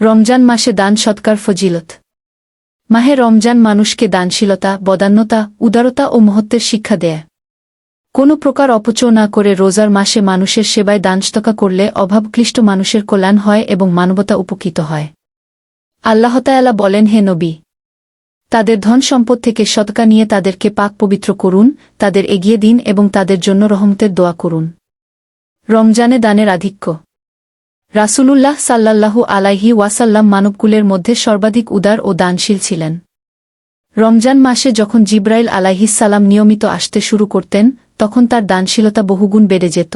রমজান মাসে দান সৎকার ফজিলত। মাহে রমজান মানুষকে দানশীলতা, বদান্যতা, উদারতা ও মহত্বের শিক্ষা দেয়। কোনো প্রকার অপচয় না করে রোজার মাসে মানুষের সেবায় দানস্তকা করলে অভাবক্লিষ্ট মানুষের কল্যাণ হয় এবং মানবতা উপকৃত হয়। আল্লাহতায়ালা বলেন, হে নবী! তাদের ধন সম্পদ থেকে সৎকা নিয়ে তাদেরকে পাক পবিত্র করুন, তাদের এগিয়ে দিন এবং তাদের জন্য রহমতের দোয়া করুন। রমজানে দানের আধিক্য। রাসূলুল্লাহ সাল্লাল্লাহু আলাইহি ওয়াসাল্লাম মানবকুলের মধ্যে সর্বাধিক উদার ও দানশীল ছিলেন। রমজান মাসে যখন জিব্রাইল আলাইহিসাল্লাম নিয়মিত আসতে শুরু করতেন, তখন তার দানশীলতা বহুগুণ বেড়ে যেত।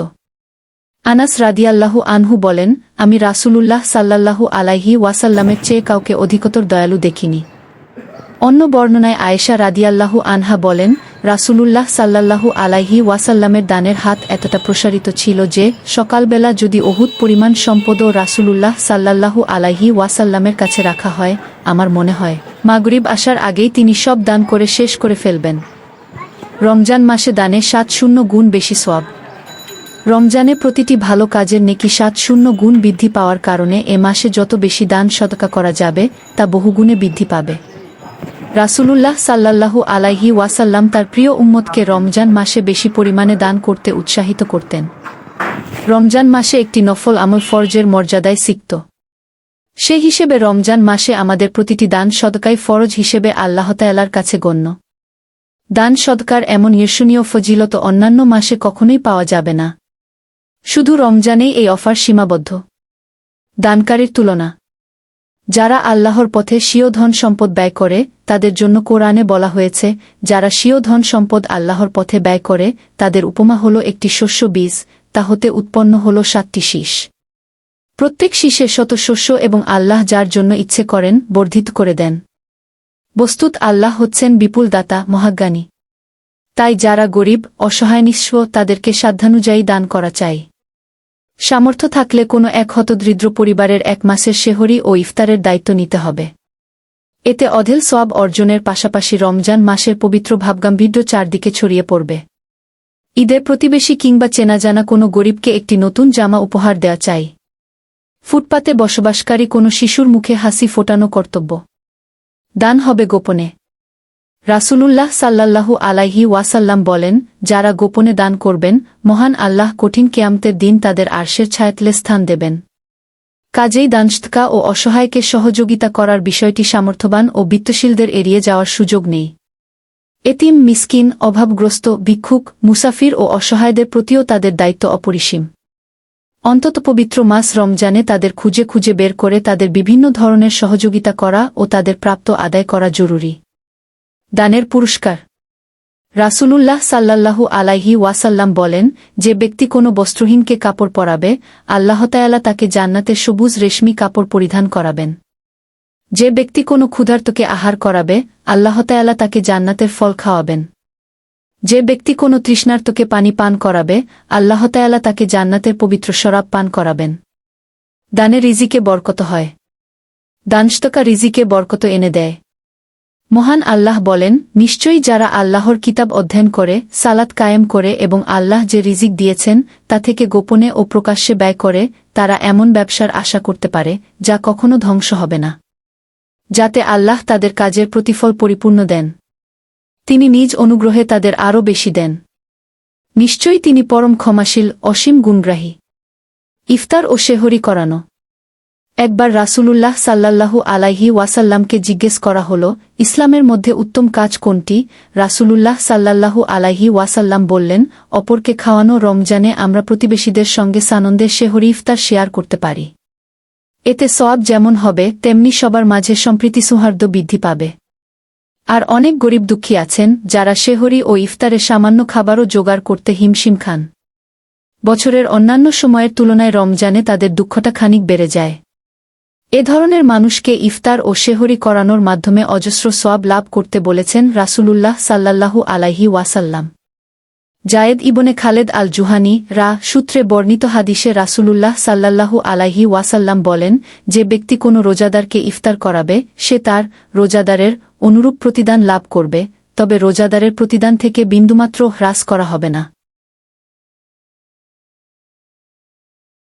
আনাস রাদিয়াল্লাহু আনহু বলেন, আমি রাসুলুল্লাহ সাল্লাল্লাহু আলাইহি ওয়াসাল্লামের চেয়ে কাউকে অধিকতর দয়ালু দেখিনি। অন্য বর্ণনায় আয়েশা রাদিয়াল্লাহু আনহা বলেন, রাসূলুল্লাহ সাল্লাল্লাহু আলাইহি ওয়াসাল্লামের দানের হাত এতটা প্রসারিত ছিল যে, সকালবেলা যদি অহুত পরিমাণ সম্পদও রাসূলুল্লাহ সাল্লাল্লাহু আলাইহি ওয়াসাল্লামের কাছে রাখা হয়, আমার মনে হয়, মাগরিব আসার আগেই তিনি সব দান করে শেষ করে ফেলবেন। রমজান মাসে দানে সাত শূন্য গুণ বেশি সব রমজানে প্রতিটি ভালো কাজের নেকি সাত শূন্য গুণ বৃদ্ধি পাওয়ার কারণে এ মাসে যত বেশি দান সদকা করা যাবে, তা বহুগুণে বৃদ্ধি পাবে। রাসূলুল্লাহ সাল্লাল্লাহু আলাইহি ওয়াসাল্লাম তার প্রিয় উম্মতকে রমজান মাসে বেশি পরিমাণে দান করতে উৎসাহিত করতেন। রমজান মাসে একটি নফল আমল ফরজের মর্যাদায় সিক্ত। সে হিসেবে রমজান মাসে আমাদের প্রতিটি দান সদকায় ফরজ হিসেবে আল্লাহতায়ালার কাছে গণ্য। দান সদকার এমন ঈর্ষণীয় ফজিলত অন্যান্য মাসে কখনোই পাওয়া যাবে না। শুধু রমজানেই এই অফার সীমাবদ্ধ। দানকারীর তুলনা। যারা আল্লাহর পথে স্বীয় ধন সম্পদ ব্যয় করে, তাদের জন্য কোরআনে বলা হয়েছে, যারা স্বীয় ধন সম্পদ আল্লাহর পথে ব্যয় করে, তাদের উপমা হল একটি শস্য বীজ, তা হতে উৎপন্ন হল সাতটি শীষ। প্রত্যেক শীষে শত শস্য এবং আল্লাহ যার জন্য ইচ্ছে করেন, বর্ধিত করে দেন। বস্তুত আল্লাহ হচ্ছেন বিপুল দাতা মহাজ্ঞানী। তাই যারা গরিব, অসহায়, নিঃস্ব, তাদেরকে সাধ্যানুযায়ী দান করা চাই। সামর্থ্য থাকলে কোনো এক হতদরিদ্র পরিবারের এক মাসের শেহরি ও ইফতারের দায়িত্ব নিতে হবে। এতে অধেল সব অর্জনের পাশাপাশি রমজান মাসের পবিত্র ভাবগাম্ভীর্য চারদিকে ছড়িয়ে পড়বে। ঈদে প্রতিবেশী কিংবা চেনা জানা কোনো গরিবকে একটি নতুন জামা উপহার দেয়া চাই। ফুটপাতে বসবাসকারী কোনো শিশুর মুখে হাসি ফোটানো কর্তব্য। দান হবে গোপনে। রাসূলুল্লাহ সাল্লাল্লাহু আলাইহি ওয়াসাল্লাম বলেন, যারা গোপনে দান করবেন, মহান আল্লাহ কঠিন কেয়ামতের দিন তাদের আর্শের ছায়াতলে স্থান দেবেন। কাজেই দানস্তকা ও অসহায়কে সহযোগিতা করার বিষয়টি সামর্থ্যবান ও বিত্তশীলদের এড়িয়ে যাওয়ার সুযোগ নেই। এতিম, মিসকিন, অভাবগ্রস্ত, ভিক্ষুক, মুসাফির ও অসহায়দের প্রতিও তাদের দায়িত্ব অপরিসীম। অন্তত পবিত্র মাস রমজানে তাদের খুঁজে খুঁজে বের করে তাদের বিভিন্ন ধরনের সহযোগিতা করা ও তাদের প্রাপ্ত আদায় করা জরুরি। দানের পুরস্কার। রাসূলুল্লাহ সাল্লাল্লাহু আলাইহি ওয়াসাল্লাম বলেন, যে ব্যক্তি কোনো বস্ত্রহীনকে কাপড় পরাবে আল্লাহতায়ালা তাকে জান্নাতের সবুজ রেশমি কাপড় পরিধান করাবেন। যে ব্যক্তি কোনো ক্ষুধার্তকে আহার করাবে আল্লাহতায়ালা তাকে জান্নাতের ফল খাওয়াবেন। যে ব্যক্তি কোনো তৃষ্ণার্তকে পানি পান করাবে আল্লাহতায়ালা তাকে জান্নাতের পবিত্র শরাব পান করাবেন। দানে রিজিকে বরকত হয়। দানস্তকা রিজিকে বরকত এনে দেয়। মহান আল্লাহ বলেন, নিশ্চয়ই যারা আল্লাহর কিতাব অধ্যয়ন করে, সালাত কায়েম করে এবং আল্লাহ যে রিজিক দিয়েছেন, তা থেকে গোপনে ও প্রকাশ্যে ব্যয় করে, তারা এমন ব্যবসার আশা করতে পারে, যা কখনো ধ্বংস হবে না। যাতে আল্লাহ তাদের কাজের প্রতিফল পরিপূর্ণ দেন। তিনি নিজ অনুগ্রহে তাদের আরও বেশি দেন। নিশ্চয়ই তিনি পরম ক্ষমাশীল, অসীম গুণগ্রাহী। ইফতার ও শেহরি করানো। একবার রাসূলুল্লাহ সাল্লাল্লাহু আলাইহি ওয়াসাল্লামকে জিজ্ঞেস করা হল, ইসলামের মধ্যে উত্তম কাজ কোনটি? রাসূলুল্লাহ সাল্লাল্লাহু আলাইহি ওয়াসাল্লাম বললেন, অপরকে খাওয়ানো রমজানে আমরা প্রতিবেশীদের সঙ্গে সানন্দের শেহরি ইফতার শেয়ার করতে পারি। এতে সব যেমন হবে, তেমনি সবার মাঝে সম্প্রীতি সৌহার্দ্য বৃদ্ধি পাবে। আর অনেক গরিব দুঃখী আছেন, যারা শেহরি ও ইফতারে সামান্য খাবারও জোগাড় করতে হিমশিম খান। বছরের অন্যান্য সময়ের তুলনায় রমজানে তাদের দুঃখটা খানিক বেড়ে যায়। এ ধরনের মানুষকে ইফতার ও শেহরি করানোর মাধ্যমে অজস্র সোয়াব লাভ করতে বলেছেন রাসূলুল্লাহ সাল্লাল্লাহু আলাইহি ওয়াসাল্লাম। জায়েদ ইবনে খালেদ আল জুহানি রা সূত্রে বর্ণিত হাদিসে রাসূলুল্লাহ সাল্লাল্লাহু আলাইহি ওয়াসাল্লাম বলেন, যে ব্যক্তি কোনো রোজাদারকে ইফতার করাবে, সে তার রোজাদারের অনুরূপ প্রতিদান লাভ করবে, তবে রোজাদারের প্রতিদান থেকে বিন্দুমাত্র হ্রাস করা হবে না।